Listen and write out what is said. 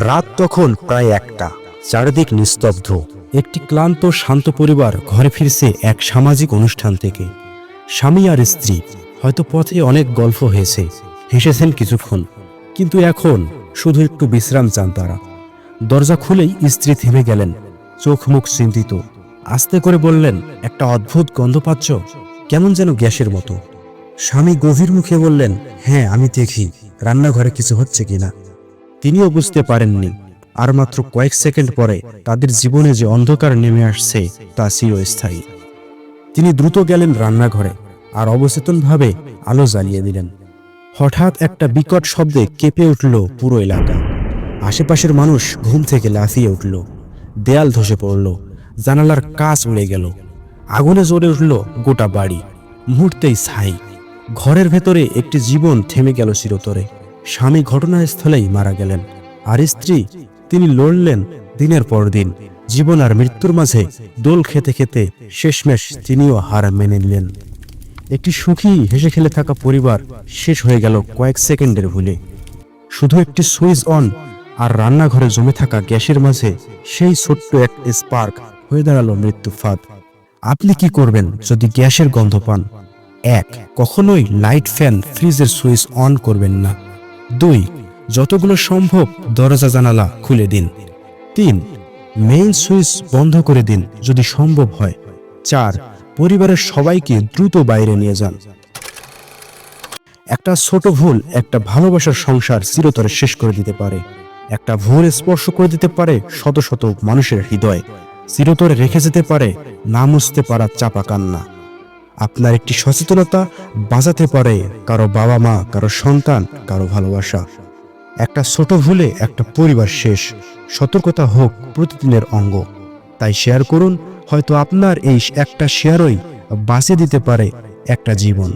রাত তখন প্রায় একটা। চারিদিক নিস্তব্ধ। একটি ক্লান্ত, শান্ত পরিবার ঘরে ফিরছে এক সামাজিক অনুষ্ঠান থেকে। স্বামী আর স্ত্রী হয়তো পথে অনেক গল্প হয়েছে, হেসেছেন কিছুক্ষণ। কিন্তু এখন শুধু একটু বিশ্রাম চান তারা। দরজা খুলেই স্ত্রী থেমে গেলেন। চোখ মুখ চিন্তিত। আস্তে করে বললেন, একটা অদ্ভুত গন্ধ পাচ্ছ? কেমন যেন গ্যাসের মতো। স্বামী গভীর মুখে বললেন হ্যাঁ আমি দেখি। রান্নাঘরে কিছু হচ্ছে কিনা? তিনিও বুঝতে পারেননি। আর মাত্র কয়েক সেকেন্ড পরে তাদের জীবনে যে অন্ধকার নেমে আসছে, তা চিরস্থায়ী। তিনি দ্রুত গেলেন রান্নাঘরে আর অবচেতনভাবে আলো জ্বালিয়ে দিলেন। হঠাৎ একটা বিকট শব্দে কেঁপে উঠল পুরো এলাকা। আশেপাশের মানুষ ঘুম থেকে লাফিয়ে উঠল। দেয়াল ধসে পড়ল। জানালার কাজ উড়ে গেল। আগুনে জ্বলে উঠল গোটা বাড়ি। মুহূর্তেই ছাই। ঘরের ভেতরে একটি জীবন থেমে গেল চিরতরে। স্বামী ঘটনাস্থলেই মারা গেলেন। আর স্ত্রী, তিনি লড়লেন দিনের পর দিন। জীবন আর মৃত্যুর মাঝে দোল খেতে খেতে শেষমেশ তিনিও হার মেনে নিলেন। একটি সুখী হেসে খেলে থাকা পরিবার শেষ হয়ে গেল কয়েক সেকেন্ডের ভুলে। শুধু একটি সুইচ অন আর রান্নাঘরে জমে থাকা গ্যাসের মাঝে সেই ছোট্ট এক স্পার্ক হয়ে দাঁড়াল মৃত্যু ফাঁদ। আপনি কি করবেন যদি গ্যাসের গন্ধ পান? এক, কখনোই লাইট ফ্যান ফ্রিজের সুইচ অন করবেন না। দুই, যতগুলো সম্ভব দরজা জানালা খুলে দিন। তিন মেইন সুইচ বন্ধ করে দিন যদি সম্ভব হয়। চার, পরিবারের সবাইকে দ্রুত বাইরে নিয়ে যান। একটা ছোট ভুল একটা ভালোবাসার সংসার চিরতরে শেষ করে দিতে পারে। একটা ভুল স্পর্শ করে দিতে পারে শত শত মানুষের হৃদয়। চিরতরে রেখে যেতে পারে, না মুছতে পারা চাপা কান্না। আপনার একটি সচেতনতা বাঁচাতে পারে কারও বাবা মা, কারও সন্তান, কারও ভালোবাসা। একটা ছোট ভুলে একটা পরিবার শেষ। সতর্কতা হোক প্রতিদিনের অঙ্গ। তাই শেয়ার করুন, হয়তো আপনার এই একটা শেয়ারই বাঁচিয়ে দিতে পারে একটা জীবন।